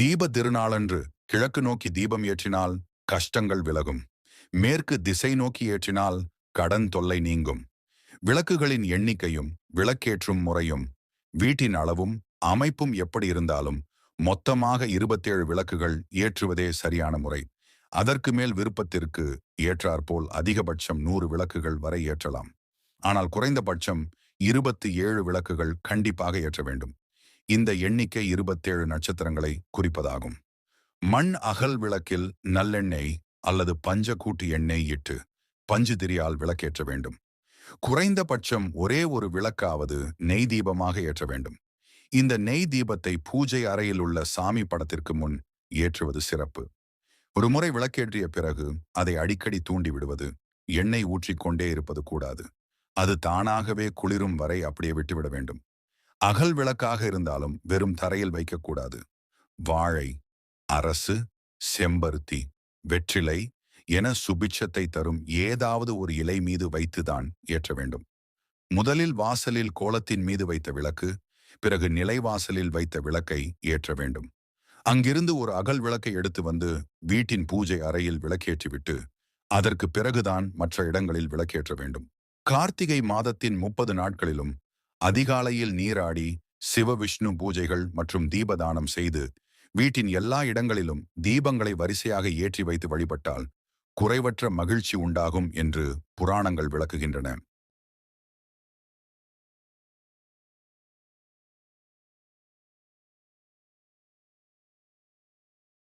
தீப திருநாளன்று கிழக்கு நோக்கி தீபம் ஏற்றினால் கஷ்டங்கள் விலகும். மேற்கு திசை நோக்கி ஏற்றினால் கடன் தொல்லை நீங்கும். விளக்குகளின் எண்ணிக்கையும் விளக்கேற்றும் முறையும் வீட்டின் அளவும் அமைப்பும் எப்படி இருந்தாலும் மொத்தமாக இருபத்தேழு விளக்குகள் ஏற்றுவதே சரியான முறை. அதற்கு மேல் விருப்பத்திற்கு ஏற்றாற்போல் அதிகபட்சம் நூறு விளக்குகள் வரை ஏற்றலாம். ஆனால் குறைந்தபட்சம் இருபத்தி ஏழு விளக்குகள் கண்டிப்பாக ஏற்ற வேண்டும். இந்த எண்ணிக்கை இருபத்தேழு நட்சத்திரங்களை குறிப்பதாகும். மண் அகல் விளக்கில் நல்லெண்ணெய் அல்லது பஞ்சக்கூட்டு எண்ணெய் இட்டு பஞ்சு திரியால் விளக்கேற்ற வேண்டும். குறைந்தபட்சம் ஒரே ஒரு விளக்காவது நெய் தீபமாக ஏற்ற வேண்டும். இந்த நெய் தீபத்தை பூஜை அறையில் உள்ள சாமி படத்திற்கு முன் ஏற்றுவது சிறப்பு. ஒரு முறை விளக்கேற்றிய பிறகு அதை அடிக்கடி தூண்டி விடுவது எண்ணெய் ஊற்றிக்கொண்டே இருப்பது கூடாது. அது தானாகவே குளிரும் வரை அப்படியே விட்டுவிட வேண்டும். அகல் விளக்காக இருந்தாலும் வெறும் தரையில் வைக்கக்கூடாது. வாழை அரசு செம்பருத்தி வெற்றிலை என சுபிட்சத்தை தரும் ஏதாவது ஒரு இலை மீது வைத்துதான் ஏற்ற வேண்டும். முதலில் வாசலில் கோலத்தின் மீது வைத்த விளக்கு பிறகு நிலைவாசலில் வைத்த விளக்கை ஏற்ற வேண்டும். அங்கிருந்து ஒரு அகல் விளக்கை எடுத்து வந்து வீட்டின் பூஜை அறையில் விளக்கேற்றிவிட்டு அதற்கு பிறகுதான் மற்ற இடங்களில் விளக்கேற்ற வேண்டும். கார்த்திகை மாதத்தின் முப்பது நாட்களிலும் அதிகாலையில் நீராடி சிவவிஷ்ணு பூஜைகள் மற்றும் தீபதானம் செய்து வீட்டின் எல்லா இடங்களிலும் தீபங்களை வரிசையாக ஏற்றி வைத்து வழிபட்டால் குறைவற்ற மகிழ்ச்சி உண்டாகும் என்று புராணங்கள் விளக்குகின்றன.